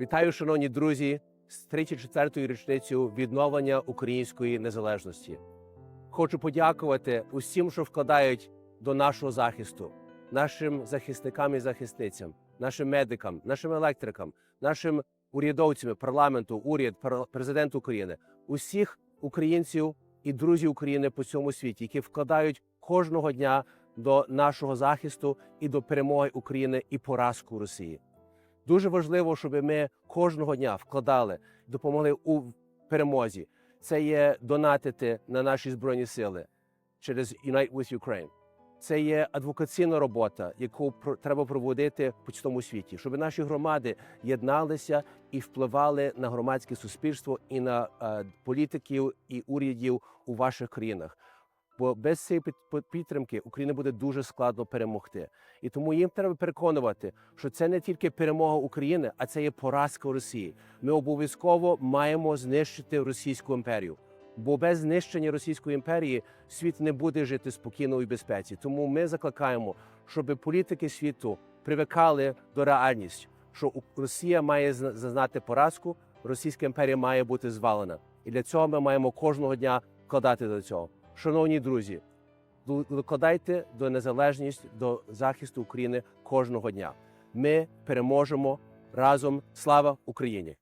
Вітаю, шановні друзі, з 34-ю річницею відновлення української незалежності. Хочу подякувати усім, що вкладають до нашого захисту, нашим захисникам і захисницям, нашим медикам, нашим електрикам, нашим урядовцям, парламенту, уряд, президент України, усіх українців і друзів України по всьому світі, які вкладають кожного дня до нашого захисту і до перемоги України і поразку Росії. Дуже важливо, щоб ми кожного дня вкладали, допомогли у перемозі. Це є донатити на наші збройні сили через Unite with Ukraine. Це є адвокаційна робота, яку треба проводити по цьому світі, щоб наші громади єдналися і впливали на громадське суспільство і на е, політиків і урядів у ваших країнах. Бо без цієї під- під- підтримки Україні буде дуже складно перемогти. І тому їм треба переконувати, що це не тільки перемога України, а це є поразка Росії. Ми обов'язково маємо знищити Російську імперію. Бо без знищення Російської імперії світ не буде жити спокійно і безпеці. Тому ми закликаємо, щоб політики світу привикали до реальності, що Росія має зазнати поразку, Російська імперія має бути звалена. І для цього ми маємо кожного дня вкладати до цього. Шановні друзі, докладайте до незалежність, до захисту України кожного дня. Ми переможемо разом. Слава Україні!